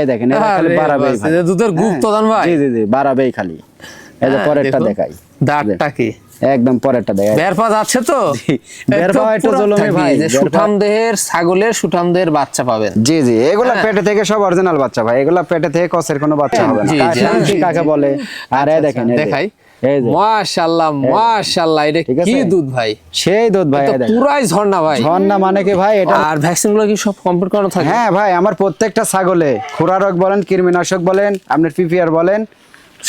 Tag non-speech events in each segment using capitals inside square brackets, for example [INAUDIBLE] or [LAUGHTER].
এই দেখেন খালি বাড়াবেই দুধের হ্যাঁ, গুপ্তধন ভাই। জি জি জি বাড়াবেই খালি। এই যে হ্যাঁ, পরেরটা দেখাই। দাঁতটা কি? একদম পরেরটা দেখাই। যাচ্ছে তো? জলমে ভাই, যে সুঠাম দেহের ছাগলের সুঠাম দেহের বাচ্চা পাবেন। জি জি এগুলা হ্যাঁ। পেটে থেকে সব অরিজিনাল বাচ্চা ভাই এগুলা পেটে থেকে কসের কোনো বাচ্চা হবে না। কাকে বলে? আর এই দেখেন। দেখাই। মাশাআল্লাহ মাশাআল্লাহ এটা কি দুধ ভাই? সেই দুধ ভাই তো এই দেখেন। পুরাই ঝর্ণা ভাই। ঝর্ণা মানে কি ভাই? এটা আর ভ্যাকসিন কি সব কমপ্লিট করানো থাকে? হ্যাঁ ভাই আমার প্রত্যেকটা ছাগলে খুরা রোগ বলেন কৃমিনাশক বলেন আপনার পিপিআর বলেন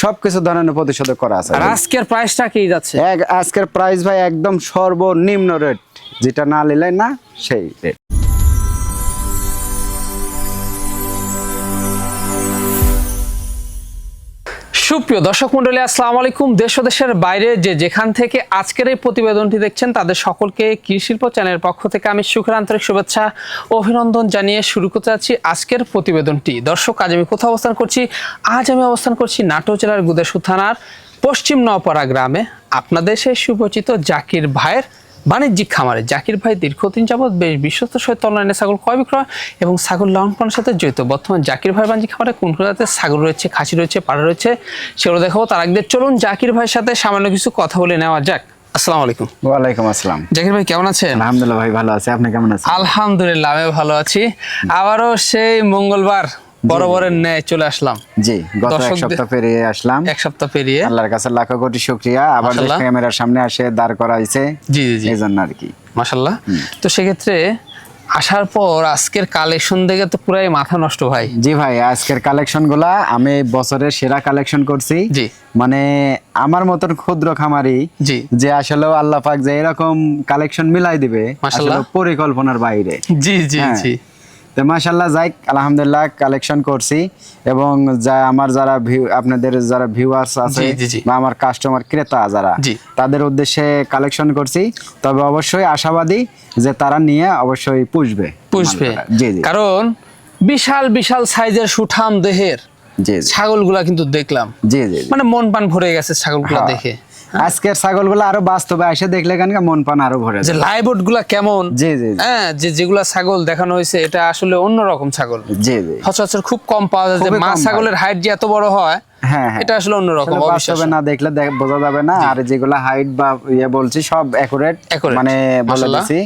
সবকিছু ধরনের প্রতিষেধক করা আছে আর আজকের প্রাইসটা কি যাচ্ছে? আজকের প্রাইস ভাই একদম সর্বনিম্ন রেট যেটা না নিলে না সেই রেট সুপ্রিয় দর্শক মন্ডলী আসসালামু আলাইকুম। দেশ ও দেশের বাইরে যে যেখান থেকে আজকের এই প্রতিবেদনটি দেখছেন, তাদের সকলকে কৃষিল্প চ্যানেলের পক্ষ থেকে আমি সুখের আন্তরিক শুভেচ্ছা অভিনন্দন জানিয়ে শুরু করতে যাচ্ছি আজকের প্রতিবেদনটি। দর্শক, আজ আমি কোথাও অবস্থান করছি? আজ আমি অবস্থান করছি নাটোর জেলার গুদেশু থানার পশ্চিম নওপাড়া গ্রামে। আপনাদের সেই সুপরিচিত জাকির ভাইয়ের বাণিজ্যিক খামারে জাকির ভাই দীর্ঘদিন যাবৎ বেশ বিশ্বস্ত সহিত অনলাইনে ছাগল ক্রয় বিক্রয় এবং ছাগল লালন পালনের সাথে জড়িত। বর্তমান জাকির ভাই বাণিজ্যিক খামারে কোন কোন জাতের ছাগল রয়েছে খাসি রয়েছে পাড়া রয়েছে সেগুলো দেখাবো। তার আগে চলুন জাকির ভাইয়ের সাথে সামান্য কিছু কথা বলে নেওয়া যাক। আসসালামু আলাইকুম। ওয়ালাইকুম আসসালাম। জাকির ভাই কেমন আছেন? আলহামদুলিল্লাহ ভাই ভালো আছে। আপনি কেমন আছেন? আলহামদুলিল্লাহ আমি ভালো আছি। আবারও সেই মঙ্গলবার বরাবরের ন্যায় চলে আসলাম। জি গত এক সপ্তাহ পেরিয়ে আসলাম। এক সপ্তাহ পেরিয়ে। আল্লাহর কাছে লাখো কোটি শুক্রিয়া। আবার ক্যামেরার সামনে আসে দাঁড় করাইছে। জি জি এই জন্য আর কি। মাসাল্লাহ তো সেক্ষেত্রে আসার পর আজকের কালেকশন দেখে তো পুরাই মাথা নষ্ট ভাই। জি ভাই আজকের কালেকশনগুলা আমি বছরের সেরা কালেকশন করছি। জি। মানে আমার মতন ক্ষুদ্র খামারি জি। যে আসলে আল্লাহ পাক যে এরকম কালেকশন মিলাই দিবে আসলে পরিকল্পনার বাইরে। জি জি হ্যাঁ। জি। তো মাশাল্লাহ যাই আলহামদুলিল্লাহ কালেকশন করছি। এবং যা আমার যারা আপনাদের যারা ভিউয়ার্স আছে। বা আমার কাস্টমার ক্রেতা যারা তাদের উদ্দেশ্যে কালেকশন করছি। তবে অবশ্যই আশাবাদী যে তারা নিয়ে অবশ্যই পুষবে। পুষবে। জি জি। কারণ বিশাল বিশাল সাইজের সুঠাম দেহের ছাগলগুলা কিন্তু দেখলাম। জি জি জি। মানে মন পান ভরে গেছে ছাগলগুলা হ্যাঁ। দেখে। আজকের ছাগলগুলো আরও বাস্তবে এসে দেখলে কেন মন পান আরও ভরে যে লাইভগুলা কেমন? জি জি। হ্যাঁ যে যেগুলা ছাগল দেখানো হয়েছে এটা আসলে অন্যরকম ছাগল। জি জি। সচরাচর খুব কম পাওয়া যায় যে মা ছাগলের হাইট যে এত বড় হয় হ্যাঁ হ্যাঁ। এটা আসলে অন্যরকম আসলে অবিশ্বাস্য। বাস্তবে না দেখলে বোঝা যাবে না। আর যেগুলো হাইট বা ইয়ে বলছি সব অ্যাকুরেট। মানে বলে দিছি।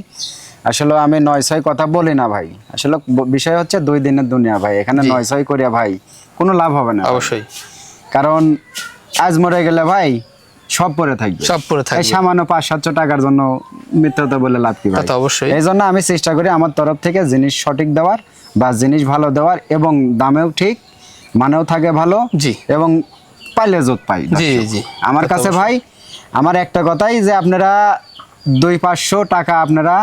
আসলে আমি নয় ছয় কথা বলি না ভাই। আসলে বিষয় হচ্ছে দুই দিনের দুনিয়া ভাই। এখানে জি। নয় ছয় করিয়া ভাই কোনো লাভ হবে না অবশ্যই। কারণ আজ মরে গেলে ভাই সব পরে থাকবে। সব পরে থাকবে। এই সামান্য পাঁচ সাতশো টাকার জন্য মিথ্যাতে বলে লাভ কি ভাই? অবশ্যই। এই জন্য আমি চেষ্টা করি আমার তরফ থেকে জিনিস সঠিক দেওয়ার বা জিনিস ভালো দেওয়ার এবং দামেও ঠিক মানেও থাকে ভালো জি। এবং পাইলে জোত পাই। জি, জি। আমার কাছে ভাই আমার একটা কথাই যে আপনারা দুই পাঁচশো টাকা আপনারা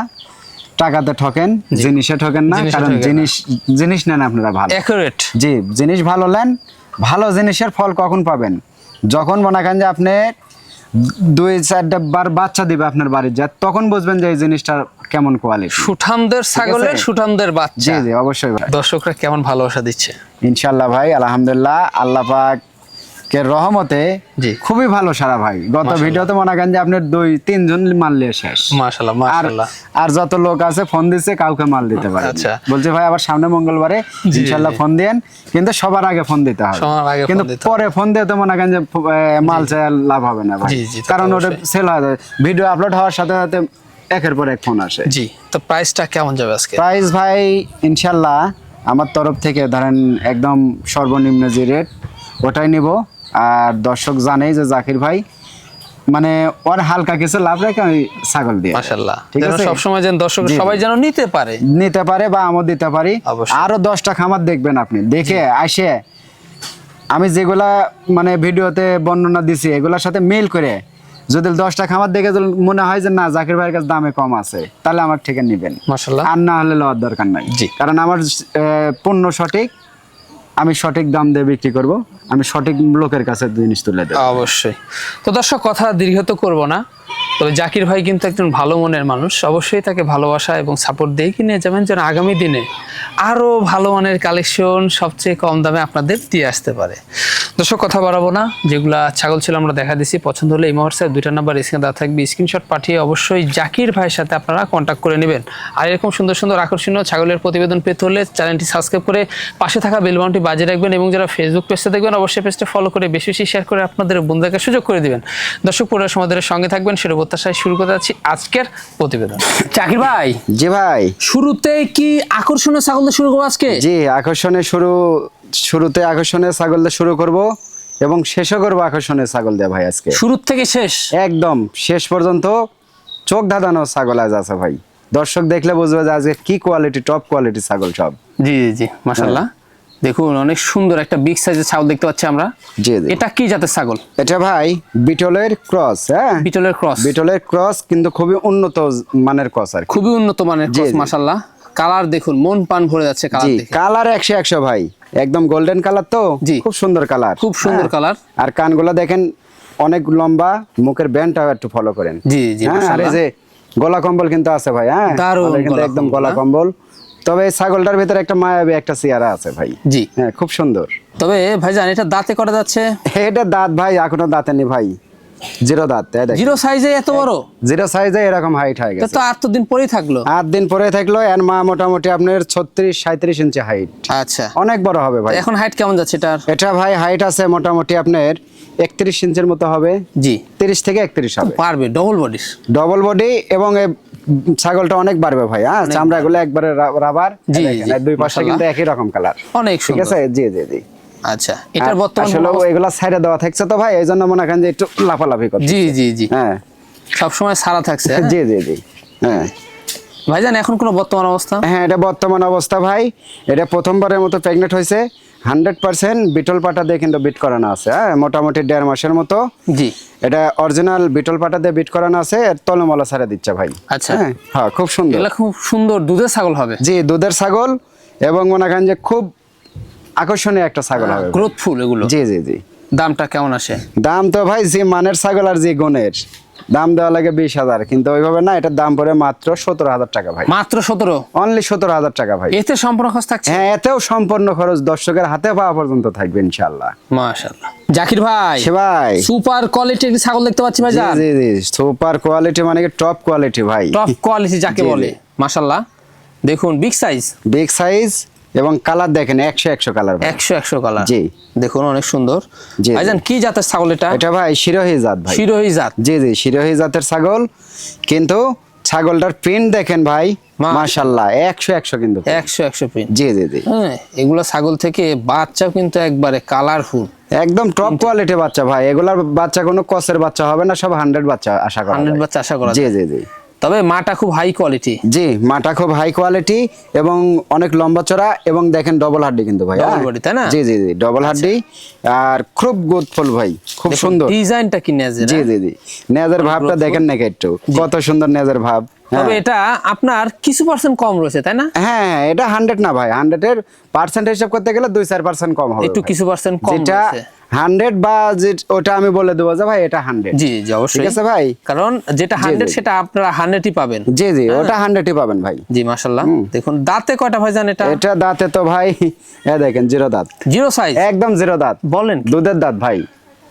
টাকাতে ঠকেন জিনিসে ঠকেন না কারণ জিনিস জিনিস নেন আপনারা ভালো। অ্যাকুরেট জি জিনিস ভালো নেন ভালো জিনিসের ফল কখন পাবেন? যখন মনে করেন যে আপনি দুই চারটা বার বাচ্চা দিবে আপনার বাড়ির যা তখন বুঝবেন যে এই জিনিসটার কেমন কোয়ালিটি সুঠামদের ছাগলের সুঠামদের বাচ্চা। জি অবশ্যই দর্শকরা কেমন ভালোবাসা দিচ্ছে? ইনশাল্লাহ ভাই আলহামদুলিল্লাহ আল্লাহ পাক কে রহমতে জি। খুবই ভালো সারা ভাই। গত। ভিডিওতে মনে করেন যে আপনার দুই তিনজন মারলে শেষ। মাশাল্লাহ আর আর যত লোক আছে ফোন দিচ্ছে কাউকে মাল দিতে পারে আচ্ছা। বলছে ভাই আবার সামনে মঙ্গলবারে ফোন দিয়েন। কিন্তু সবার আগে ফোন দিতে হবে। সবার আগে কিন্তু পরে ফোন দিয়ে তো মনে করেন যে মাল চাই লাভ হবে না ভাই। কারণ ওটা সেল হয়ে ভিডিও আপলোড হওয়ার সাথে সাথে একের পর এক ফোন আসে। জি তো প্রাইসটা কেমন যাবে আজকে? প্রাইস ভাই ইনশাল্লাহ আমার তরফ থেকে ধরেন একদম সর্বনিম্ন যে রেট ওটাই নিব। আর দর্শক জানেই যে জাকির ভাই মানে ওর হালকা কিছু লাভ রেখে আমি ছাগল দিয়ে। ঠিক আছে? সবসময় যেন দর্শক। সবাই যেন নিতে পারে। নিতে পারে বা আমও দিতে পারি। আরও দশটা খামার দেখবেন আপনি। দেখে আসে। আমি যেগুলা মানে ভিডিওতে বর্ণনা দিছি এগুলার সাথে মেল করে যদি দশটা খামার দেখে মনে হয় যে না জাকির ভাইয়ের কাছে দামে কম আছে তাহলে আমার থেকে নিবেন। আর না হলে লওয়ার দরকার নাই। জি। কারণ আমার পণ্য সঠিক আমি সঠিক দাম দিয়ে বিক্রি করব, আমি সঠিক লোকের কাছে জিনিস তুলে দেবো। অবশ্যই। তো দর্শক, কথা দীর্ঘত করব না। তবে জাকির ভাই কিন্তু একজন ভালো মনের মানুষ। অবশ্যই তাকে ভালোবাসা এবং সাপোর্ট দিয়ে কিনে যাবেন যেন আগামী দিনে আরও ভালো মানের কালেকশন সবচেয়ে কম দামে আপনাদের দিয়ে আসতে পারে। দর্শক, কথা বাড়াবো না। যেগুলা ছাগল ছিল আমরা দেখা দিছি। পছন্দ হলে এই মুহূর্তে দুইটা নাম্বার স্ক্রিনে দেওয়া থাকবে। স্ক্রিনশট পাঠিয়ে অবশ্যই জাকির ভাইয়ের সাথে আপনারা কন্ট্যাক্ট করে নেবেন। আর এরকম সুন্দর সুন্দর আকর্ষণীয় ছাগলের প্রতিবেদন পেতে হলে চ্যানেলটি সাবস্ক্রাইব করে পাশে থাকা বেল বাটনটি বাজিয়ে রাখবেন এবং যারা ফেসবুক পেজটা দেখবেন, অবশ্যই পেজটা ফলো করে বেশি বেশি শেয়ার করে আপনাদের বন্ধুদেরকে সুযোগ করে দিবেন। দর্শক, পুরো সমাদের সঙ্গে থাকবেন। সেটা প্রত্যাশায় শুরু করতে যাচ্ছি আজকের প্রতিবেদন। জাকির ভাই জি ভাই। শুরুতে কি আকর্ষণীয় ছাগল দিয়ে শুরু করব আজকে? জি আকর্ষণে শুরু শুরুতে আকর্ষণে ছাগল দিয়ে শুরু করব এবং শেষও করব আকর্ষণে ছাগল দিয়ে ভাই আজকে। শুরু থেকে শেষ? একদম শেষ পর্যন্ত চোখ ধাঁধানো ছাগল আজ আছে ভাই। দর্শক দেখলে বুঝবে যে আজকে কি কোয়ালিটি টপ কোয়ালিটি ছাগল সব। জি জি জি মাশাল্লাহ দেখুন অনেক সুন্দর একটা বিগ সাইজের ছাগল দেখতে পাচ্ছি আমরা। জি এটা কি জাতের ছাগল? এটা ভাই বিটলের ক্রস হ্যাঁ? বিটলের ক্রস। বিটলের ক্রস কিন্তু খুবই উন্নত মানের ক্রস আর খুবই উন্নত মানের ক্রস জি। মাশাল্লাহ কালার দেখুন মন পান ভরে যাচ্ছে কালার জি দেখে। কালার একশো একশো ভাই একদম গোল্ডেন কালার তো? জি। খুব সুন্দর কালার খুব সুন্দর কালার। আর কানগুলো দেখেন অনেক লম্বা মুখের ব্যান্ডটাও একটু ফলো করেন। জি, জি, হ্যাঁ, আর এই যে গলা কম্বল কিন্তু আছে ভাই হ্যাঁ? একদম গলা হ্যাঁ। কম্বল। তবে ছাগলটার ভিতরে একটা মায়াবী একটা চেয়ারা আছে ভাই। জি। হ্যাঁ খুব সুন্দর। তবে ভাইজান এটা দাঁতে করা যাচ্ছে? এটা দাঁত ভাই এখনও দাঁতে নি ভাই। জিরো দাঁত জিরো সাইজে এত বড়? জিরো সাইজে এরকম হাইট হয়ে গেছে তো তো দিন পরেই থাকল। আট দিন পরে থাকল এর মা মোটামুটি আপনার ছত্রিশ সাঁত্রিশ ইঞ্চি হাইট আচ্ছা। অনেক বড় হবে ভাই। এখন হাইট কেমন যাচ্ছে এটার? এটা ভাই হাইট আছে মোটামুটি আপনার একত্রিশ ইঞ্চের মতো হবে। জি। তিরিশ থেকে একত্রিশ হবে। পারবে ডবল বডির ডবল বডি এবং ছাগলটা অনেক বাড়বে ভাই হ্যাঁ? চামড়া গুলো একবারে রাবার জি, দুই পাশে কিন্তু একই রকম কালার। অনেক ঠিক আছে? জি জি জি। আচ্ছা এটার বর্তমান আসলে এগুলা সাইডে দেওয়া থাকছে তো ভাই এই মনে করেন যে একটু লাফালাফি করছে জি জি জি। হ্যাঁ। সবসময় সারা থাকছে হ্যাঁ? জি জি জি। হ্যাঁ। ভাইজান এখন কোনো বর্তমান অবস্থা? হ্যাঁ এটা বর্তমান অবস্থা ভাই। এটা প্রথমবারের মতো প্রেগনেন্ট হয়েছে। হান্ড্রেড পার্সেন্ট বিটল পাটা দিয়ে কিন্তু বিট করানো আছে হ্যাঁ? মোটামুটি দেড় মাসের মতো। জি। এটা অরিজিনাল বিটল পাটা দিয়ে বিট করানো আছে এর তলমলা ছাড়া দিচ্ছে ভাই। আচ্ছা। হ্যাঁ হ্যাঁ খুব সুন্দর। এটা খুব সুন্দর দুধের ছাগল হবে? জি দুধের ছাগল এবং মনে করেন যে খুব আকর্ষণীয় একটা ছাগল হবে ভাই। গ্রোথফুল এগুলো। জি জি জি। দামটা কেমন আসে? দাম তো ভাই যে মানের ছাগল আর যে গুণের দাম দেওয়া লাগে বিশ হাজার কিন্তু ওইভাবে না এটার দাম পড়ে মাত্র সতেরো হাজার টাকা ভাই। মাত্র সতেরো? অনলি সতেরো হাজার টাকা ভাই। এতে সম্পূর্ণ খরচ থাকছে? হ্যাঁ এতেও সম্পূর্ণ খরচ দর্শকের হাতে পাওয়া পর্যন্ত থাকবে ইনশাল্লাহ মাশাআল্লাহ। জাকির ভাই সে ভাই। সুপার কোয়ালিটির ছাগল দেখতে পাচ্ছি ভাই জি জি সুপার কোয়ালিটি মানে কি টপ কোয়ালিটি ভাই। টপ কোয়ালিটি যাকে বলে জি। মাশাআল্লাহ। দেখুন বিগ সাইজ। বিগ সাইজ এবং কালার দেখেন একশো একশো কালার একশো একশো কালার। জি। দেখুন অনেক সুন্দর। জি। ভাইজান কি জাতের ছাগল এটা? এটা ভাই শিরোহী জাত ভাই। শিরোহী জাত। জি জি শিরোহী জাতের ছাগল। কিন্তু ছাগলটার প্রিন্ট দেখেন ভাই মাশাল্লাহ একশো একশো কিন্তু একশো একশো প্রিন্ট জি জি জি। হ্যাঁ এগুলো ছাগল থেকে বাচ্চাও কিন্তু একবারে কালারফুল একদম টপ কোয়ালিটি বাচ্চা ভাই। এগুলার বাচ্চা কোনো কসের বাচ্চা হবে না সব হান্ড্রেড বাচ্চা আশা করা হান্ড্রেড বাচ্চা আশা করা জি। জি জি। তবে মাটা খুব হাই কোয়ালিটি জি মাটা খুব হাই কোয়ালিটি এবং অনেক লম্বা চড়া এবং দেখেন ডবল হাড্ডি কিন্তু ভাই ডবল হ্যাঁ? তাই না? আচ্ছা। জি জি জি ডবল হাড্ডি আর খুব গুডফুল ভাই খুব সুন্দর ডিজাইনটা কি নেজার জি জি জি নেজার ভাবটা দেখেন না একটু কত সুন্দর নেজার ভাব হ্যাঁ। তবে এটা আপনার কিছু পার্সেন্ট কম রয়েছে তাই না? হ্যাঁ হ্যাঁ, এটা হান্ড্রেড না ভাই হান্ড্রেড এর পার্সেন্ট হিসাব করতে গেলে দুই চার পার্সেন্ট কম হবে একটু কিছু পার্সেন্ট কম যেটা হান্ড্রেড বা ওটা আমি বলে দেবো যে ভাই এটা হান্ড্রেড জি জি অবশ্যই। ঠিক আছে ভাই? কারণ যেটা হান্ড্রেড সেটা আপনারা হান্ড্রেডই পাবেন। জি জি ওটা হান্ড্রেডই পাবেন ভাই। জি মাশাল্লাহ দেখুন দাঁতে কয়টা ভাই জান এটা? এটা দাঁতে তো ভাই এ দেখেন জিরো দাঁত। জিরো সাইজ একদম জিরো দাঁত। বলেন দুধের দাঁত ভাই।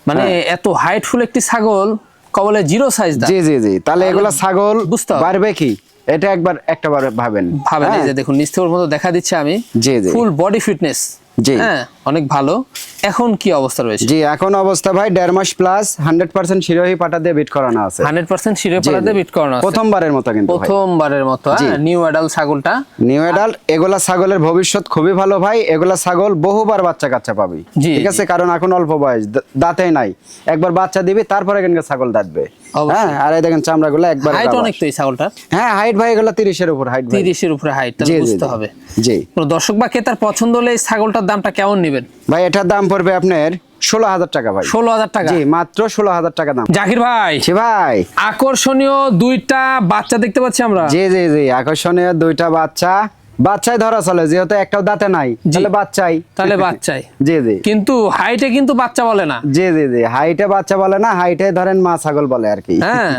মানে এত হাইটফুল একটি ছাগল কবলে জিরো সাইজ জি জি জি। তাহলে এগুলা ছাগল বুঝতে পারবে কি? এটা একবার একটা বার ভাবেন। ভাবেন এই হ্যাঁ? যে দেখুন নিস্তের মতো দেখা দিচ্ছে আমি। জি, জি। ফুল বডি ফিটনেস জি। হ্যাঁ অনেক ভালো। এখন কি অবস্থা রয়েছে? জি এখন অবস্থা ভাই দেড় মাস প্লাস হান্ড্রেড পার্সেন্ট শিরোহী পাটা দিয়ে বিট করানো আছে। হান্ড্রেড পার্সেন্ট শিরে জি, পাড়াতে জি। বিট করানো আছে। প্রথমবারের মতো কিন্তু প্রথমবারের মতো নিউ অ্যাডাল ছাগলটা। নিউ এডাল এগুলা ছাগলের ভবিষ্যৎ খুবই ভালো ভাই। এগুলা ছাগল বহুবার বাচ্চা কাচ্চা পাবি। ঠিক আছে? কারণ এখন অল্প বয়স দা- দাঁতেই নাই। একবার বাচ্চা দিবি তারপরে এখানকার ছাগল দাঁতবে। হ্যাঁ আর এই দেখেন চামড়াগুলো একবার হাইট অনেক তো এই ছাগলটার? হ্যাঁ হাইট ভাই এগুলো উপর হাইট ভাই। তিরিশের উপরে হাইট বুঝতে হবে। জি। দর্শক বা ক্রেতার পছন্দ হলে এই ছাগলটার দামটা কেমন নেবেন? ভাই এটার দাম পড়বে আপনার ষোলো হাজার টাকা ভাই। ষোলো হাজার টাকা? জি মাত্র ষোলো হাজার টাকা দাম। জাকির ভাই। জি ভাই। আকর্ষণীয় দুইটা বাচ্চা দেখতে পাচ্ছি আমরা। জি জি জি আকর্ষণীয় দুইটা বাচ্চা। বাচ্চাই ধরা চলে যেহেতু একটাও দাঁতে নাই তাহলে বাচ্চাই। তাহলে বাচ্চাই। [LAUGHS] জি জি। কিন্তু হাইটে কিন্তু বাচ্চা বলে না। জি জি জি। হাইটে বাচ্চা বলে না হাইটে ধরেন মা ছাগল বলে আর কি। হ্যাঁ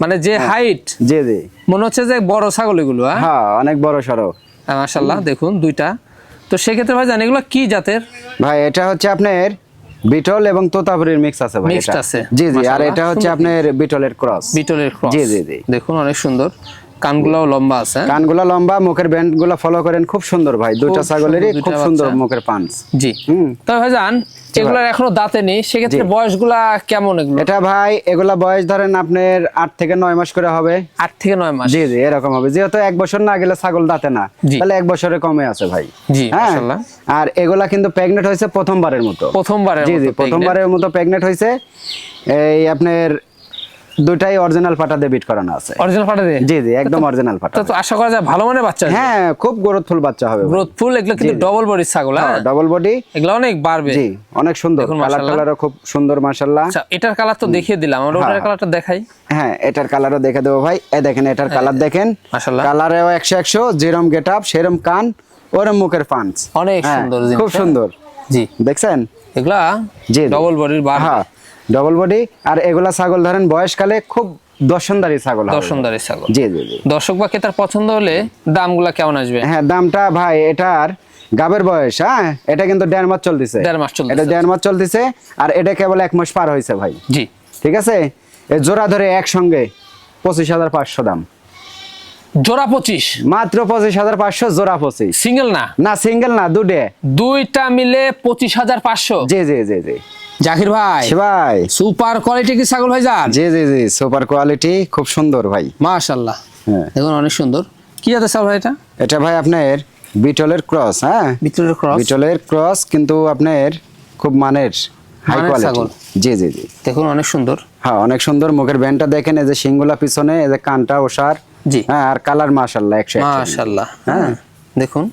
মানে যে হাইট জি জি। মনে হচ্ছে যে বড় ছাগল এগুলো হ্যাঁ? হ্যাঁ অনেক বড় সড়ো। মাশাল্লাহ দেখুন দুইটা। তো সেক্ষেত্রে ভাই জানি এগুলো কি জাতের? ভাই এটা হচ্ছে আপনার বিটল এবং তোতাপুরির মিক্স আছে ভাই এটা। আছে। জি জি আর এটা হচ্ছে আপনার বিটলের ক্রস। বিটলের ক্রস। জি, জি, জি। দেখুন অনেক সুন্দর। কানগুলাও লম্বা আছে হ্যাঁ? কানগুলা লম্বা মুখের ফলো করেন খুব সুন্দর ভাই দুইটা ছাগলেরই খুব সুন্দর মুখের পাঞ্চ জি। হুম। তবে ভাইজান এগুলোর এখনও দাঁতে নেই সেক্ষেত্রে। বয়সগুলা কেমন এগুলো? এটা ভাই এগুলা বয়স ধরেন আপনার আট থেকে নয় মাস করে হবে। আট থেকে নয় মাস। জি জি এরকম হবে। যেহেতু এক বছর না গেলে ছাগল দাঁতে না। তাহলে এক বছরে কমে আছে ভাই। জি, হ্যাঁ? আর এগুলা কিন্তু প্রেগনেন্ট হয়েছে প্রথমবারের মতো। প্রথমবারের জি জি প্রথমবারের মতো প্রেগনেন্ট হয়েছে। এই আপনার দুটাই অরিজিনাল পাটা দিয়ে বিট করানো আছে। অরিজিনাল ফাটা দিয়ে? জি জি একদম অরিজিনাল পাটা তো আশা করা যায় ভালো মানের বাচ্চা হ্যাঁ খুব গ্রোথফুল বাচ্চা হবে। গ্রোথফুল এগুলো কিন্তু ডবল বডি ছাগল হ্যাঁ? ডাবল বডি এগুলো অনেক বাড়বে। জি অনেক সুন্দর। কালার মাশাআল্লাহ। টালারও খুব সুন্দর মাশাল্লাহ আচ্ছা এটার কালার তো দেখিয়ে দিলাম। আমরা ওটার হ্যাঁ। কালারটা দেখাই। হ্যাঁ এটার কালারও দেখে দেবো ভাই। এ দেখেন এটার কালার দেখেন। মাশাআল্লাহ। কালারেও একশো একশো যেরম গেটআপ সেরম কান ওরম মুখের পাঞ্চ অনেক হ্যাঁ, সুন্দর খুব সুন্দর। জি। দেখছেন? এগুলা জি। ডবল বডির বার হ্যাঁ। ডবল বডি আর এগুলা ছাগল ধরেন বয়সকালে খুব দর্শনদারি ছাগল দর্শনদারি ছাগল। জি জি দর্শক বা ক্রেতার পছন্দ হলে দামগুলা কেমন আসবে? হ্যাঁ দামটা ভাই এটার গাবের বয়স হ্যাঁ? এটা কিন্তু দেড় মাস চলতেছে। দেড় মাস চলতেছে। এটা দেড় মাস চলতেছে আর এটা কেবল এক মাস পার হয়েছে ভাই। জি। ঠিক আছে? জোড়া ধরে একসঙ্গে পঁচিশ হাজার পাঁচশো দাম। জোড়া পঁচিশ? মাত্র পঁচিশ হাজার পাঁচশো জোড়া পঁচিশ। সিঙ্গেল না? না সিঙ্গেল না দুটে দুইটা মিলে পঁচিশ হাজার পাঁচশো। জি জি জি জি। জাকির ভাই। ভাই। সুপার কোয়ালিটি কি ছাগল ভাই যান জি জি জি সুপার কোয়ালিটি খুব সুন্দর ভাই। মাশাল্লাহ হ্যাঁ। দেখুন অনেক সুন্দর। কি জাতের ছাগল ভাই এটা? এটা ভাই আপনার বিটলের ক্রস হ্যাঁ? ভিতরের ক্রস। বিটলের ক্রস কিন্তু আপনার খুব মানের হাই কোয়ালিটি। জি জি জি। দেখুন অনেক সুন্দর। হ্যাঁ অনেক সুন্দর। মুখের ব্যান্ডটা দেখেন এই যে সিংগুলা পিছনে এই যে কানটা ওষার। জি। হ্যাঁ আর কালার একশো। মাশাল্লাহ হ্যাঁ। হ্যাঁ। দেখুন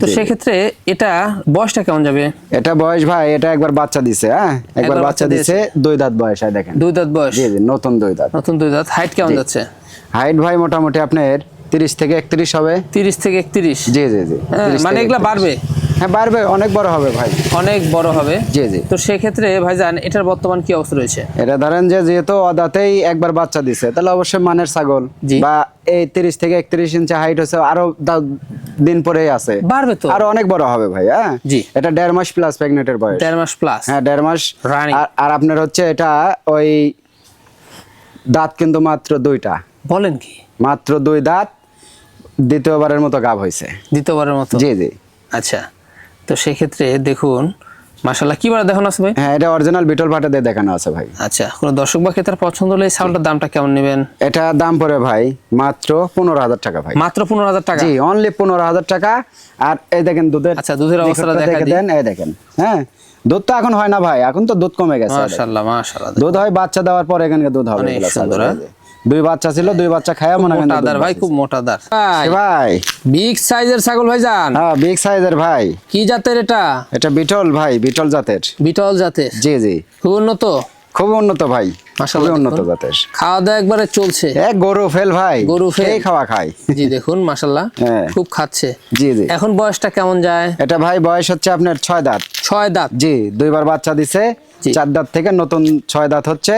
তো সেক্ষেত্রে এটা বয়সটা কেমন যাবে? এটা বয়স ভাই এটা একবার বাচ্চা দিছে হ্যাঁ? একবার বাচ্চা দিছে দুই দাঁত বয়স হয় দেখেন। দুই দাঁত বয়স? জি নতুন দুই দাঁত। নতুন দুই দাঁত। হাইট কেমন যাচ্ছে? হাইট ভাই মোটামুটি আপনার তিরিশ থেকে একত্রিশ হবে। তিরিশ থেকে একত্রিশ? জি জি জি হ্যাঁ, 30 মানে এগুলা বাড়বে? হ্যাঁ বাড়বে অনেক বড় হবে ভাই। অনেক বড় হবে? জি জি। তো সেক্ষেত্রে ভাইজান এটার বর্তমান কি অবস্থা রয়েছে? এটা ধরেন যে যেহেতু অদাতেই একবার বাচ্চা দিছে তাহলে অবশ্যই মানের ছাগল বা এই তিরিশ থেকে একত্রিশ ইঞ্চি হাইট হচ্ছে আরও দিন পরেই আছে। বাড়বে তো। আরও অনেক বড় হবে ভাই হ্যাঁ? জি। এটা দেড় মাস প্লাস প্রেগনেটের বয়স। দেড় মাস প্লাস হ্যাঁ দেড় মাস। আর আপনার হচ্ছে এটা ওই দাঁত কিন্তু মাত্র দুইটা। বলেন কি? মাত্র দুই দাঁত দ্বিতীয়বারের মতো গাব হয়েছে দ্বিতীয়বারের মতো? জি জি। আচ্ছা তো সেক্ষেত্রে দেখুন মাসাল্লাহ কি দেখানো আছে ভাই? হ্যাঁ এটা অরিজিনাল বিটল পাটা দিয়ে দেখানো আছে ভাই। আচ্ছা কোনো দর্শক বা ক্রেতার পছন্দ হলে দামটা কেমন নেবেন? এটা দাম পড়ে ভাই মাত্র পনেরো হাজার টাকা ভাই। মাত্র পনেরো হাজার টাকা? জি অনলি পনেরো হাজার টাকা। আর এই দেখেন দুধের আচ্ছা, দুধের অবস্থাটা দেখা দেন এই দেখেন হ্যাঁ। দুধ তো এখন হয় না ভাই এখন তো দুধ কমে গেছে। দুধ হয় বাচ্চা দেওয়ার পর এখানকার দুধ হবে সুন্দর? দুই বাচ্চা ছিল দুই বাচ্চা খায় মনে হয় মোটা দার ভাই খুব মোটা দার ভাই ভাই। বিগ সাইজের ছাগল ভাই যান হ্যাঁ বিগ সাইজের ভাই। কি জাতের এটা? এটা বিটল ভাই বিটল জাতের। বিটল জাতের? জি জি। খুব উন্নত? খুব উন্নত ভাই মাশাআল্লাহ খুবই উন্নত জাতের। খাওয়া দাওয়া একবারে চলছে। এ গরু ফেল ভাই গরু ফেল। খাওয়া খায়। জি দেখুন মাশাল্লাহ হ্যাঁ। খুব খাচ্ছে। জি জি। এখন বয়সটা কেমন যায়? এটা ভাই বয়স হচ্ছে আপনার ছয় দাঁত। ছয় দাঁত। জি দুইবার বাচ্চা দিছে চার দাঁত থেকে নতুন ছয় দাঁত হচ্ছে।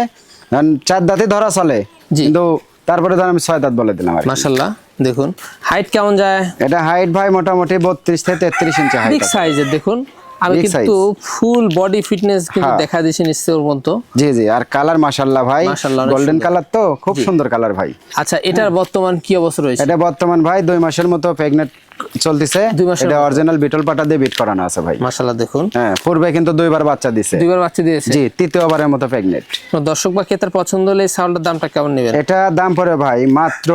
চার দাঁতে ধরা চলে। কিন্তু তারপরে ধর আমি ছয় দাঁত বলে দিলাম আর মাশাল্লাহ দেখুন। হাইট কেমন যায়? এটা হাইট ভাই মোটামুটি বত্রিশ থেকে তেত্রিশ ইঞ্চি হাইট বিগ সাইজের দেখুন। আমি কিন্তু ফুল বডি ফিটনেস কিন্তু হ্যাঁ। দেখা দিয়েছি নিশ্চয় ওর মতো। জি জি আর কালার মাশাল্লাহ ভাই গোল্ডেন কালার তো খুব সুন্দর কালার ভাই। আচ্ছা এটার বর্তমান কি অবস্থা রয়েছে? এটা বর্তমান ভাই দুই মাসের মতো প্রেগনেন্ট চলতেছে? এটা অরিজিনাল বিটল পাটা দিয়ে বিট করানো আছে ভাই। মাশাল্লাহ দেখুন। হ্যাঁ পূর্বে কিন্তু দুইবার বাচ্চা দিছে। দুইবার বাচ্চা দিয়েছে। জি তৃতীয়বারের মতো প্রেগনেন্ট দর্শক বা ক্রেতার পছন্দ হলে দামটা কেমন নেবেন? এটা দাম পড়ে ভাই মাত্র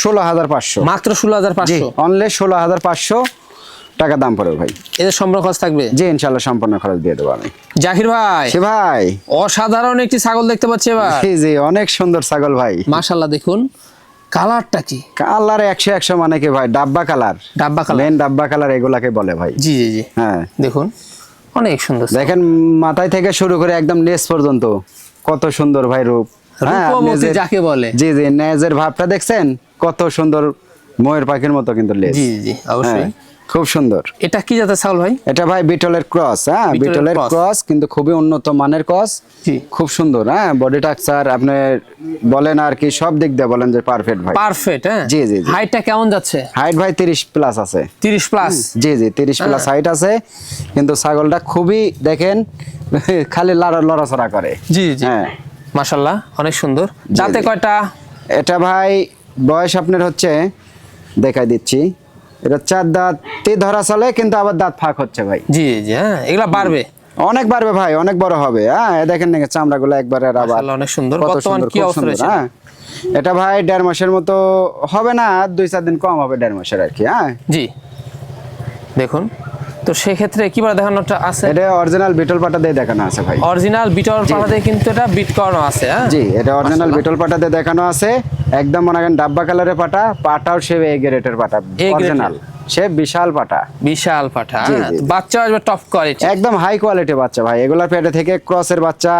ষোলো হাজার পাঁচশো। মাত্র ষোলো হাজার পাঁচশো। অনলি ষোলো হাজার পাঁচশো টাকা দাম পড়বে ভাই। এদের সম্পর্ক খরচ থাকবে? জি ইনশাল্লাহ সম্পূর্ণ খরচ দিয়ে দেবো আমি। জাকির ভাই। সে ভাই। অসাধারণ একটি ছাগল দেখতে পাচ্ছি এবার। জি জি অনেক সুন্দর ছাগল ভাই। মাশাল্লাহ দেখুন। কালারটা কি? কালার একশো একশো মানে কি ভাই? ডাব্বা কালার। ডাব্বা কালার। মেন ডাব্বা কালার এগুলাকে বলে ভাই। জি জি জি। হ্যাঁ। দেখুন অনেক সুন্দর দেখেন মাথায় থেকে শুরু করে একদম নেস পর্যন্ত। কত সুন্দর ভাই রূপ। হ্যাঁ, যাকে বলে। জি জি নেজের ভাবটা দেখছেন? কত সুন্দর ময়ূর পাখির মতো কিন্তু লেজ। জি জি জি অবশ্যই। হ্যাঁ, খুব সুন্দর। এটা কি জাতের ছাগল ভাই? এটা ভাই বিটলের ক্রস হ্যাঁ? বিটলের ক্রস। কিন্তু খুবই উন্নত মানের ক্রস। খুব সুন্দর হ্যাঁ? বডি টাকচার আপনি বলেন আর কি সব দিক দিয়ে বলেন যে পারফেক্ট ভাই। পারফেক্ট হ্যাঁ? জি, জি। হাইটটা কেমন যাচ্ছে? হাইট ভাই তিরিশ প্লাস আছে। তিরিশ প্লাস জি জি তিরিশ হ্যাঁ। প্লাস হাইট আছে। কিন্তু ছাগলটা খুবই দেখেন [LAUGHS] খালি লড়া লড়াচড়া করে। জি জি। হ্যাঁ। মাশাল্লাহ অনেক সুন্দর। দাঁতে কয়টা? এটা ভাই বয়স আপনার হচ্ছে দেখাই দিচ্ছি। এটা চার ধরা চলে কিন্তু আবার দাঁত ফাঁক হচ্ছে ভাই। জি জি হ্যাঁ এগুলা বাড়বে। অনেক বাড়বে ভাই অনেক বড় হবে হ্যাঁ দেখেন নাকি চামড়াগুলো একবারে আবার অনেক সুন্দর। বর্তমান কি অবস্থা হ্যাঁ। এটা ভাই দেড় মাসের মতো হবে না দুই চার দিন কম হবে দেড় মাসের আর কি হ্যাঁ। জি দেখুন। তো সেক্ষেত্রে কিবার দেখানোটা আছে? এটা অরিজিনাল বিটল পাটা দিয়ে দেখানো আছে ভাই। অরিজিনাল বিটর পাড়াতে কিন্তু এটা বিট করানো আছে হ্যাঁ? জি এটা অরিজিনাল বিটল পাটা দিয়ে দেখানো আছে। একদম মনে করেন ডাব্বা কালারের পাটা পাটাও সে এ গ্রেটের পাটা অরিজিনাল সে বিশাল পাটা। বিশাল জি, হ্যাঁ? বাচ্চা আসবে টপ কোয়ালিটি একদম হাই কোয়ালিটি বাচ্চা ভাই। এগুলার পেটে থেকে ক্রসের বাচ্চা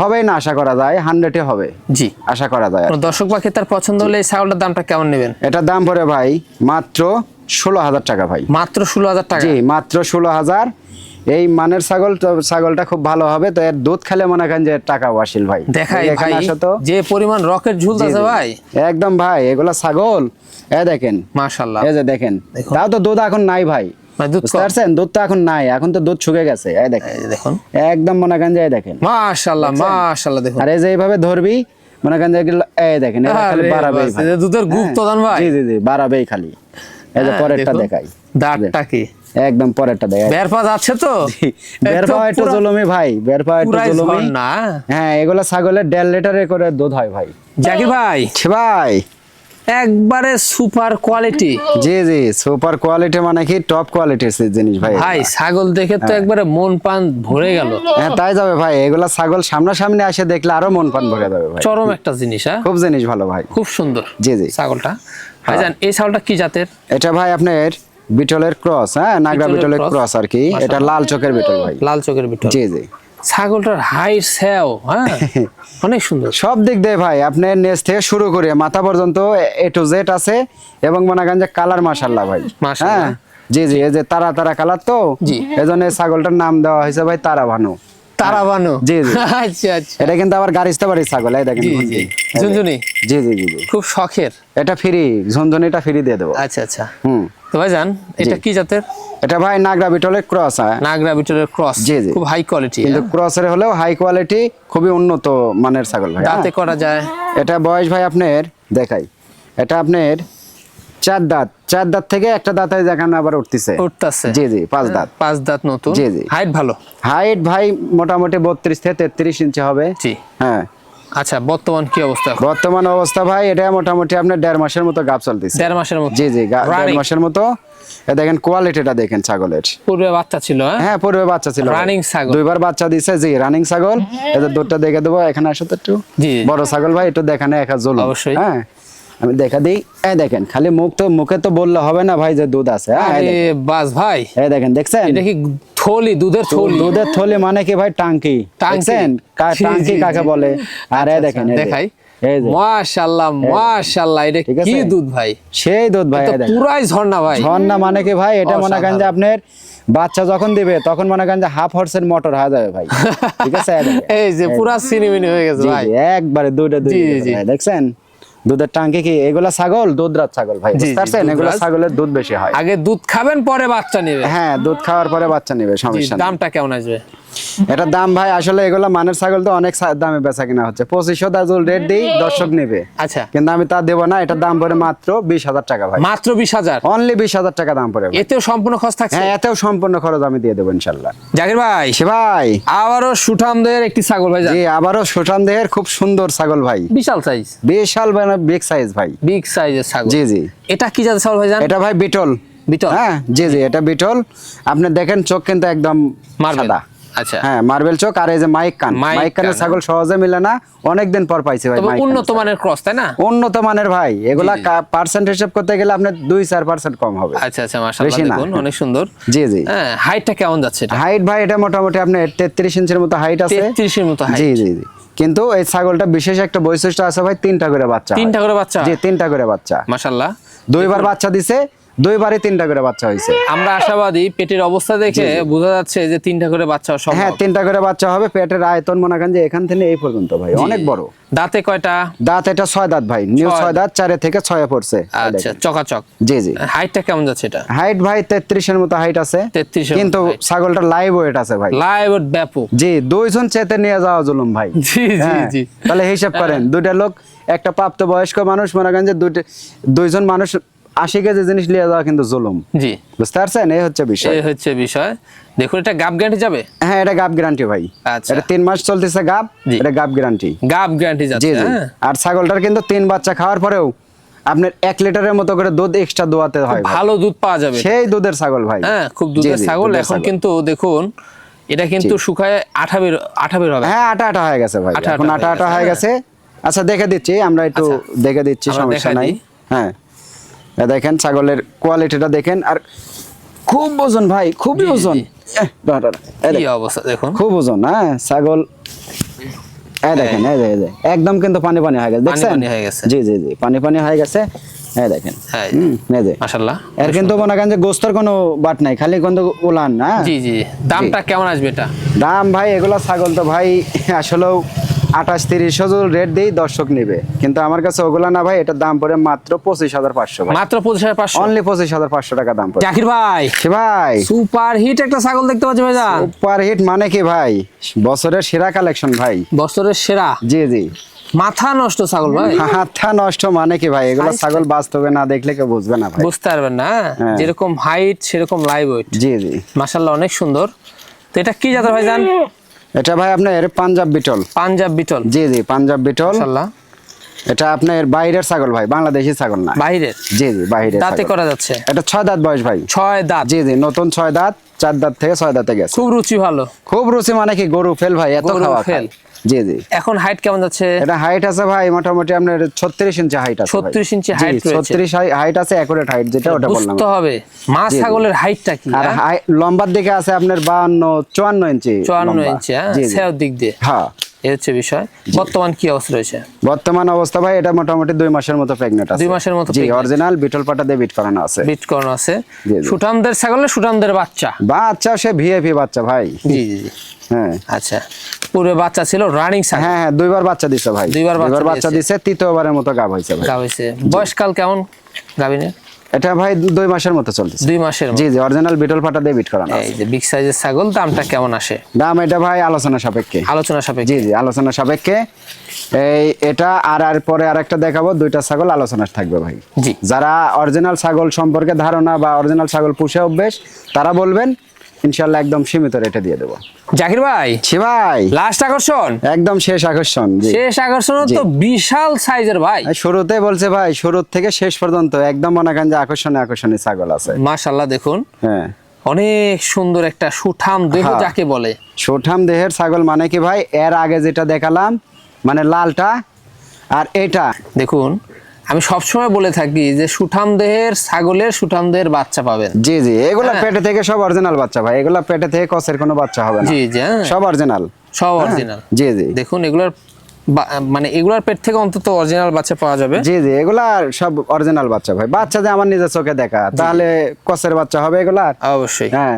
হবেই না আশা করা যায়। হান্ড্রেডে হবে জি। আশা করা যায়। দর্শক পাখি তার পছন্দ হলে এই ছাগলটার দামটা কেমন নেবেন? এটার দাম পড়ে ভাই মাত্র ষোলো হাজার টাকা ভাই। মাত্র ষোলো হাজার টাকা? জি মাত্র ষোলো হাজার। এই মানের ছাগল ছাগলটা খুব ভালো হবে তো এর দুধ খেলে মনে করেন যে টাকা ওয়াসিল ভাই। দেখাই এখানে ভাই আসো তো। যে পরিমাণ রকেট ঝুলতেছে ভাই। একদম ভাই এগুলা ছাগল। এ দেখেন। মাশাল্লাহ এই যে দেখেন। তাও তো দুধ এখন নাই ভাই। ভাই বুঝতে দুধ তো এখন নাই এখন তো দুধ শুকে গেছে। এই দেখেন। দেখুন। একদম মনে করেন যে দেখেন। মাশাল্লাহ মাশাল্লাহ দেখুন। আর এই যে এইভাবে ধরবি মনে করেন যে এই দেখেন খালি আরে বাড়াবেই বাস, ভাই। এই যে দুধের গুপ হ্যাঁ। ভাই। জি জি জি বাড়াবেই খালি। এই যে হ্যাঁ, পরেরটা দেখাই। দাঁতটা কি? একদম পরেরটা দেখাই। বের যাচ্ছে তো? বের পাওয়া জলমি ভাই বের পাওয়া জলমি। না হ্যাঁ এগুলো ছাগলের দেড় লিটারে করে দুধ হয় ভাই। জাকির ভাই। ভাই। একবারে সুপার কোয়ালিটি। জি জি সুপার কোয়ালিটি মানে কি? টপ কোয়ালিটির জিনিস ভাই ভাই ছাগল দেখে তো একবারে মন পান ভরে গেল। হ্যাঁ তাই যাবে ভাই। এগুলা ছাগল সামনাসামনি আসে দেখলে আরও মন পান ভরে যাবে ভাই। চরম একটা জিনিস হ্যাঁ? খুব জিনিস ভালো ভাই। খুব সুন্দর জি জি। ছাগলটা। ভাইজান এই ছাগলটা কি জাতের? এটা ভাই আপনার বিটলের ক্রস হ্যাঁ নাগরা বিটলের ক্রস। আর কি। এটা লাল চোখের বিটল ভাই। লাল চোখের ভিতর জি জি। ছাগলটার হাইট সেও হ্যাঁ [LAUGHS] অনেক সুন্দর। সব দিক দিয়ে ভাই আপনার নেস থেকে শুরু করে মাথা পর্যন্ত এ টু জেড আছে এবং মনে করেন যে কালার মাশাল্লাহ ভাই। মাশাআল্লাহ। হ্যাঁ জি জি এই যে তারা তারা কালার তো জি। এজন্য ছাগলটার নাম দেওয়া হয়েছে ভাই তারা ভানু জি, জি। [LAUGHS] আচ্ছা আচ্ছা। এটা কিন্তু আবার ছাগল এই দেখেন। জি জি। ঝুনঝুনি? জি জি জি জি। খুব শখের। এটা ফ্রি ঝনঝনিটা ফ্রি দিয়ে দেবো। আচ্ছা আচ্ছা। হুম। তো ভাইজান এটা কি জাতের? এটা ভাই নাগরা বিটলের ক্রস হ্যাঁ। নাগরা বিটলের ক্রস। জি, জি। খুব হাই কোয়ালিটি কিন্তু ক্রসের হলেও হাই কোয়ালিটি খুবই উন্নত মানের ছাগল ভাই হ্যাঁ। করা যায়। এটা বয়স ভাই আপনার দেখাই। এটা আপনার চার দাঁত। চার দাঁত থেকে একটা দাঁতে দেখানো আবার উঠতেছে। উঠতেছে। জি জি পাঁচ দাঁত। পাঁচ দাঁত নতুন। জি, জি। হাইট ভালো? হাইট ভাই মোটামুটি বত্রিশ থেকে তেত্রিশ ইঞ্চি হবে। জি। হ্যাঁ। আচ্ছা বর্তমান কি অবস্থা? বর্তমান অবস্থা ভাই এটা মোটামুটি আপনার দেড় মাসের মতো গাপ চলতেছে। দেড় মাসের মতো? জি জি দেড় মাসের মতো। এ দেখেন কোয়ালিটিটা দেখেন ছাগলের। পূর্বে বাচ্চা ছিল হ্যাঁ? হ্যাঁ পূর্বে বাচ্চা ছিল। রানিং ছাগল। দুইবার বাচ্চা দিছে জি রানিং ছাগল। এদের দুধটা দেখে দেবো এখানে আসো তো একটু। বড় ছাগল ভাই একটু দেখানে একা জল অবশ্যই। হ্যাঁ। আমি দেখা দিই। এই দেখেন খালি মুখ তো মুখে তো বললে হবে না ভাই যে দুধ আছে হ্যাঁ? আরে বাস ভাই। এই দেখেন দেখছেন? এটা কি থলি দুধের থলি? দুধের থলি মানে কি ভাই টাঙ্কি। দেখছেন? টাঙ্কি কাকে বলে? আর এই আচ্ছা, দেখেন দেখাই। মাশাআল্লাহ মাশাআল্লাহ এটা কি দুধ ভাই? সেই দুধ ভাই পুরাই ঝর্ণা ভাই। ঝর্ণা মানে কি ভাই? এটা মনে করেন যে আপনার বাচ্চা যখন দিবে তখন মনে করেন যে হাফ হর্সের মোটর হয়ে যাবে ভাই। ঠিক আছে? এই [LAUGHS] যে পুরা সিনেমিনি হয়ে গেছে ভাই। একবারে দুইটা দুই। দেখছেন? দুধের টাঙ্কি কি? এগুলা ছাগল? দুধ রাত ছাগল ভাই বুঝতে এগুলা ছাগলের দুধ বেশি হয়। আগে দুধ খাবেন পরে বাচ্চা নেবে। হ্যাঁ দুধ খাওয়ার পরে বাচ্চা নেবে সমস্যা নেই। দামটা কেমন আসবে? এটার দাম ভাই আসলে এগুলা মানের ছাগল তো অনেক দামে বেচা কিনা হচ্ছে। পঁচিশশো দাজুল রেট দিই দর্শক নেবে। আচ্ছা। কিন্তু আমি তা দেবো না এটার দাম পড়ে মাত্র বিশ হাজার টাকা ভাই। মাত্র বিশ হাজার? অনলি বিশ হাজার টাকা দাম পড়ে এতেও সম্পূর্ণ খরচ থাকছে? হ্যাঁ এতেও সম্পূর্ণ খরচ আমি দিয়ে দেবো ইনশাল্লাহ। জাকির ভাই। সে ভাই। আবারও সুঠামদের একটি ছাগল ভাই জি আবারও সুঠান দেহের খুব সুন্দর ছাগল ভাই। বিশাল সাইজ বিশাল মানে বিগ সাইজ ভাই। বিগ সাইজের ছাগল। জি জি। এটা কি জাতের ছাগল ভাই জান? এটা ভাই বিটল। বিটল। হ্যাঁ জি জি এটা বিটল। আপনি দেখেন চোখ কিন্তু একদম সাদা। আচ্ছা। হ্যাঁ মার্বেল চোখ আর এই যে মাইক কান মাইক কানের ছাগল সহজে মিলে না অনেকদিন পর পাইছি ভাই মাইক উন্নত মানের ক্রস তাই না? উন্নত মানের ভাই এগুলা। পার্সেন্ট হিসাব করতে গেলে আপনার কম হবে। আচ্ছা আচ্ছা মাশাআল্লাহ দেখুন অনেক সুন্দর। জি জি। হ্যাঁ হাইটটা কেমন যাচ্ছে এটা? হাইট ভাই এটা মোটামুটি আপনার তেত্রিশ ইঞ্চের মতো হাইট আছে। 33 এর মতো হাইট জি জি জি। কিন্তু এই ছাগলটা বিশেষ একটা বৈশিষ্ট্য আছে ভাই তিনটা করে বাচ্চা তিনটা করে বাচ্চা? জি তিনটা করে বাচ্চা। মাশাআল্লাহ। দুইবার বাচ্চা দিছে দুইবারই তিনটা করে বাচ্চা হয়েছে। আমরা আশাবাদী পেটের অবস্থা দেখে বোঝা যাচ্ছে যে তিনটা করে বাচ্চা হ্যাঁ তিনটা করে বাচ্চা হবে পেটের আয়তন মনে করেন যে এখান থেকে এই পর্যন্ত ভাই অনেক বড়। দাঁতে কয়টা? দাঁত এটা ছয় দাঁত ভাই নিউ ছয় দাঁত। চারে থেকে ছয়ে পড়ছে। আচ্ছা চকাচক। জি জি। হাইটটা কেমন যাচ্ছে এটা? হাইট ভাই তেত্রিশের মতো হাইট আছে। 33 কিন্তু ছাগলটা লাইভ ওয়েট আছে ভাই। লাইভ ওয়েট ব্যাপক। জি দুইজন চেতে নিয়ে যাওয়া জুলুম ভাই। জি জি হ্যাঁ, জি। তাহলে হিসাব করেন দুইটা লোক একটা প্রাপ্ত বয়স্ক মানুষ মনে করেন যে দুইজন মানুষ আশি কেজি জিনিস নিয়ে যাওয়া কিন্তু জুলুম। জি। বুঝতে পারছেন? এই হচ্ছে বিষয়। এই হচ্ছে বিষয়। দেখুন এটা গাব গ্যারান্টি যাবে? হ্যাঁ এটা গাব গ্যারান্টি ভাই। আচ্ছা। এটা তিন মাস চলতেছে গাব এটা গাব গ্যারান্টি গাব গ্যারান্টি যাচ্ছে হ্যাঁ। আর ছাগলটার কিন্তু তিন বাচ্চা খাওয়ার পরেও আপনার এক লিটারের মতো করে দুধ এক্সট্রা দোয়াতে হয় ভালো দুধ পাওয়া যাবে। সেই দুধের ছাগল ভাই। হ্যাঁ খুব দুধের ছাগল। এখন কিন্তু দেখুন এটা কিন্তু শুকায় আঠা বের আঠা বের হবে। হ্যাঁ আটা আটা হয়ে গেছে ভাই। এখন আটা আটা হয়ে গেছে, আচ্ছা দেখে দিচ্ছি আমরা একটু আচ্ছা। দেখে দিচ্ছি সমস্যা নাই। হ্যাঁ। দেখেন ছাগলের কোয়ালিটিটা দেখেন আর খুব ওজন ভাই খুবই ওজন। দেখেন, দেখুন। খুব ওজন হ্যাঁ ছাগল। দেখেন একদম কিন্তু পানি পানি হয়ে গেছে পানি দেখছেন? হয়ে গেছে। জি জি জি পানি পানি হয়ে গেছে দেখেন। হ্যাঁ মাশাআল্লাহ এর কিন্তু মনে করেন যে গোস্তর কোনো বাট নাই খালি কিন্তু না জি জি দামটা কেমন আসবে এটা? দাম ভাই এগুলা ছাগল তো ভাই আসলেও আঠাশ তিরিশ হাজার রেট দিই দর্শক নিবে। কিন্তু আমার কাছে ওগুলা না ভাই এটার দাম পড়ে মাত্র পঁচিশ হাজার পাঁচশো মাত্র পঁচিশ হাজার পাঁচশো? অনলি পঁচিশ হাজার পাঁচশো টাকা দাম পড়ে। জাকির ভাই। ভাই? সুপার হিট একটা ছাগল দেখতে পাচ্ছি ভাইজান। সুপার হিট মানে কি ভাই? বছরের সেরা কালেকশন ভাই। বছরের সেরা। জি জি। মাথা নষ্ট ছাগল ভাই। হাতটা নষ্ট মানে কি ভাই? এগুলো ছাগল বাস্তবে না দেখলে কেউ বুঝবে না ভাই। বুঝতে পারবেন না হ্যাঁ। যেরকম হাইট সেরকম লাইভ ওয়েট জি জি। মাশাল্লাহ অনেক সুন্দর। তো এটা কি জাতের ভাইজান? এটা ভাই আপনার পাঞ্জাব বিটল। পাঞ্জাব বিটল। জি জি পাঞ্জাব বিটল। এটা আপনার বাইরের ছাগল ভাই বাংলাদেশি ছাগল না। বাইরের? জি জি বাইরের দাঁতে করা যাচ্ছে? এটা ছয় দাঁত বয়স ভাই। ছয় দাঁত? জি জি নতুন ছয় দাঁত চার দাঁত থেকে ছয় দাঁতে গেছে। খুব রুচি ভালো। খুব রুচি মানে কি গরু ফেল ভাই এত খাওয়া ফেল। জি জি এখন হাইট কেমন যাচ্ছে এটা হাইট আছে ভাই মোটামুটি আপনার ছত্রিশ ইঞ্চি হাইট আছে 36 ইঞ্চি হাইট রয়েছে। ছত্রিশ হাইট আছে একুরেট হাইট যেটা ওটা বললাম বুঝতে হবে মা। ছাগলের হাইটটা কি আর হ্যাঁ? লম্বার দিকে আছে আপনার বাহান্ন চুয়ান্ন ইঞ্চি চুয়ান্ন লম্বা। ইঞ্চি হ্যাঁ দিক দিয়ে হ্যাঁ এই হচ্ছে বিষয়। বর্তমান কি অবস্থা রয়েছে? বর্তমান অবস্থা ভাই এটা মোটামুটি দুই মাসের মতো প্রেগনেন্ট আছে। দুই মাসের মতো জি অরিজিনাল বিটল পাটা দিয়ে বিট করানো আছে। বিট করানো আছে। সুঠামদের ছাগলের সুঠামদের বাচ্চা? বাচ্চা সে ভিআইপি বাচ্চা ভাই। জি জি হ্যাঁ। আচ্ছা। পূর্বে বাচ্চা ছিল রানিং ছাগল। হ্যাঁ হ্যাঁ দুইবার বাচ্চা দিছে ভাই। দুইবার বাচ্চা বাচ্চা দিছে তৃতীয়বারের মতো গাব হয়েছে ভাই। গাব হয়েছে বয়সকাল কেমন? গাবিনের এটা ভাই দুই মাসের মতো চলছে দুই মাসের জি জি অরিজিনাল বিটল ফাটা দিয়ে বিট করানো এই যে বিগ সাইজের ছাগল দামটা কেমন আসে? দাম এটা ভাই আলোচনা সাপেক্ষে। আলোচনা সাপেক্ষে। জি জি আলোচনা সাপেক্ষে। এই এটা আর আর পরে আরেকটা দেখাবো দুইটা ছাগল আলোচনা থাকবে ভাই। জি। যারা অরিজিনাল ছাগল সম্পর্কে ধারণা বা অরিজিনাল ছাগল পুষে অভ্যেস তারা বলবেন ইনশাল্লাহ একদম সীমিত রেটে দিয়ে দেবো। জাকির ভাই? ছি ভাই। লাস্ট আকর্ষণ? একদম শেষ আকর্ষণ শেষ আকর্ষণ তো বিশাল সাইজের ভাই। শুরুতে বলছে ভাই শুরু থেকে শেষ পর্যন্ত একদম মনে করেন যে আকর্ষণীয় আকর্ষণীয় ছাগল আছে। মাশাল্লাহ দেখুন। হ্যাঁ। অনেক সুন্দর একটা সুঠাম দেহ হ্যাঁ। যাকে বলে। সুঠাম দেহের ছাগল মানে কি ভাই? এর আগে যেটা দেখালাম মানে লালটা আর এটা। দেখুন আমি সবসময় বলে থাকি যে সুঠাম দেহের ছাগলের সুঠাম দেহের বাচ্চা পাবেন। জি জি এগুলা হ্যাঁ। পেটে থেকে সব অরিজিনাল বাচ্চা ভাই। এগুলা পেটে থেকে কসের কোনো বাচ্চা হবে না। জি জি হ্যাঁ। সব অরিজিনাল সব অরিজিনাল জি জি। দেখুন এগুলোর মানে এগুলার পেট থেকে অন্তত অরিজিনাল বাচ্চা পাওয়া যাবে। জি জি এগুলা সব অরিজিনাল বাচ্চা ভাই। বাচ্চা যে আমার নিজের চোখে দেখা। তাহলে কসের বাচ্চা হবে এগুলা? অবশ্যই। হ্যাঁ।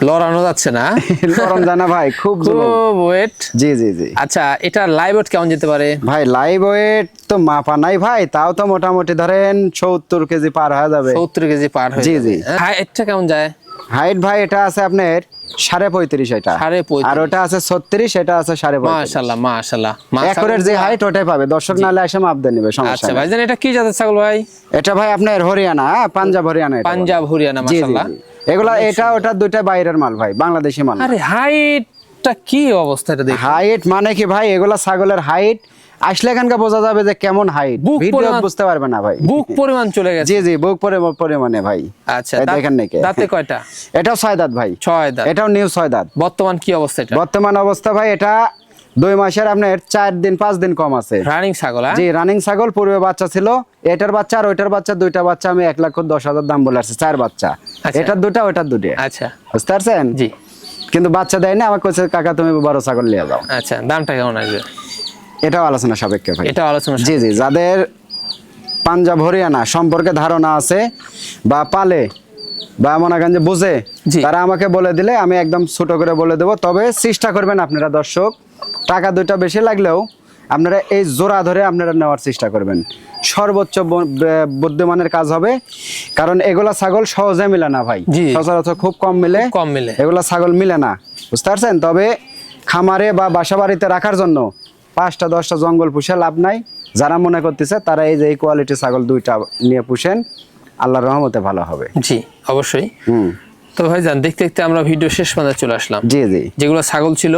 লড়ানো যাচ্ছে না। [LAUGHS] গরম জানা ভাই খুব খুব ওয়েট জি জি জি। আচ্ছা এটা লাইভ ওয়েট কেমন যেতে পারে? ভাই লাইভ ওয়েট তো মাপা নাই ভাই তাও তো মোটামুটি ধরেন সত্তর কেজি পার হয়ে যাবে। সত্তর কেজি পার হয়ে জি। জি। হ্যাঁ, হাইটটা কেমন যায়? হাইট ভাই এটা আছে আপনার সাড়ে পঁয়ত্রিশ এটা। সাড়ে আর ওটা আছে ছত্রিশ এটা আছে সাড়ে মাশাল্লাহ মাশাল্লাহ একরের যে হাইট ওটাই পাবে। দর্শক নালে এসে মাপ দিয়ে নিবে সমস্যা আচ্ছা ভাইজান এটা কি জাতের ছাগল ভাই? এটা ভাই আপনার হরিয়ানা হ্যাঁ, পাঞ্জাব হরিয়ানা পাঞ্জাব হরিয়ানা মাশাল্লাহ। এগুলা এটা ওটা দুইটা বাইরের মাল ভাই বাংলাদেশি মাল। আরে হাইটটা কি অবস্থা এটা হাইট মানে কি ভাই এগুলা ছাগলের হাইট আসলে এখানকার বোঝা যাবে যে কেমন হাইট। বুক ভিডিও পরিমাণ- বুঝতে পারবে না ভাই। বুক পরিমাণ চলে গেছে। জি জি বুক পরে পরিমাণে ভাই। আচ্ছা দেখেন নাকি। দাঁতে কয়টা? এটাও ছয় দাঁত ভাই। ছয় দাঁত। এটাও নিউ ছয় দাঁত। বর্তমান কি অবস্থা এটা? বর্তমান অবস্থা ভাই এটা দুই মাসের আপনার চার দিন পাঁচ দিন কম আছে। রানিং ছাগল হ্যাঁ? জি রানিং ছাগল পূর্বে বাচ্চা ছিল এটার বাচ্চা আর ওইটার বাচ্চা দুইটা বাচ্চা আমি এক লক্ষ দশ হাজার দাম বলে আসছি চার বাচ্চা। আচ্ছা। এটার দুটা ওইটার দুটো। আচ্ছা। বুঝতে পারছেন? জি। কিন্তু বাচ্চা দেয় না আমার কাছে কাকা তুমি বড় ছাগল নিয়ে যাও। আচ্ছা দামটা কেমন আসবে? এটাও আলোচনা সাপেক্ষে ভাই। এটা আলোচনা জি জি যাদের পাঞ্জাব হরিয়ানা সম্পর্কে ধারণা আছে বা পালে বা মনে করেন যে বোঝে তারা আমাকে বলে দিলে আমি একদম ছোট করে বলে দেবো। তবে চেষ্টা করবেন আপনারা দর্শক টাকা দুইটা বেশি লাগলেও আপনারা এই জোড়া ধরে আপনারা নেওয়ার চেষ্টা করবেন। সর্বোচ্চ বুদ্ধিমানের কাজ হবে কারণ এগুলা ছাগল সহজে মিলে না ভাই। সচরাচর খুব কম মিলে কম মিলে। এগুলা ছাগল মিলে না বুঝতে পারছেন? তবে খামারে বা বাসা বাড়িতে রাখার জন্য পাঁচটা দশটা জঙ্গল পুষে লাভ নাই। যারা মনে করতেছে তারা এই যে এই কোয়ালিটি ছাগল দুইটা নিয়ে পুষেন। আল্লাহর রহমতে ভালো হবে। জি অবশ্যই। হুম। তো ভাইজান দেখতে দেখতে আমরা ভিডিও শেষ পর্যন্ত চলে আসলাম। জি জি। যেগুলো ছাগল ছিল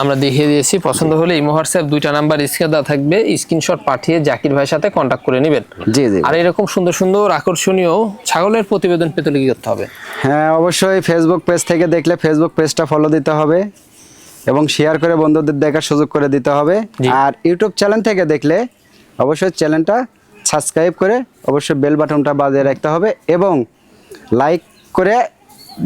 আমরা দেখিয়ে দিয়েছি। পছন্দ হলে ইমো হোয়াটসঅ্যাপ দুইটা নাম্বার স্ক্রিনে দেওয়া থাকবে। স্ক্রিনশট পাঠিয়ে জাকির ভাইয়ের সাথে কন্ট্যাক্ট করে নেবেন। জি জি। আর এরকম সুন্দর সুন্দর আকর্ষণীয় ছাগলের প্রতিবেদন পেতে হলে কি করতে হবে? হ্যাঁ অবশ্যই ফেসবুক পেজ থেকে দেখলে ফেসবুক পেজটা ফলো দিতে হবে এবং শেয়ার করে বন্ধুদের দেখার সুযোগ করে দিতে হবে। আর ইউটিউব চ্যানেল থেকে দেখলে অবশ্যই চ্যানেলটা সাবস্ক্রাইব করে অবশ্যই বেল বাটনটা বাজিয়ে রাখতে হবে এবং লাইক করে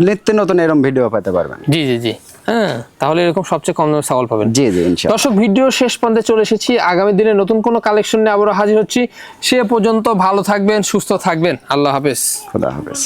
নিত্য নতুন এরকম ভিডিও পেতে পারবেন। জি জি জি। হ্যাঁ তাহলে এরকম সবচেয়ে কম দামে ছাগল পাবেন। জি জি ইনশাআল্লাহ দর্শক ভিডিও শেষ পর্যন্ত চলে এসেছি। আগামী দিনে নতুন কোনো কালেকশন নিয়ে আবারও হাজির হচ্ছি। সে পর্যন্ত ভালো থাকবেন সুস্থ থাকবেন। আল্লাহ হাফেজ। খুদা হাফেজ।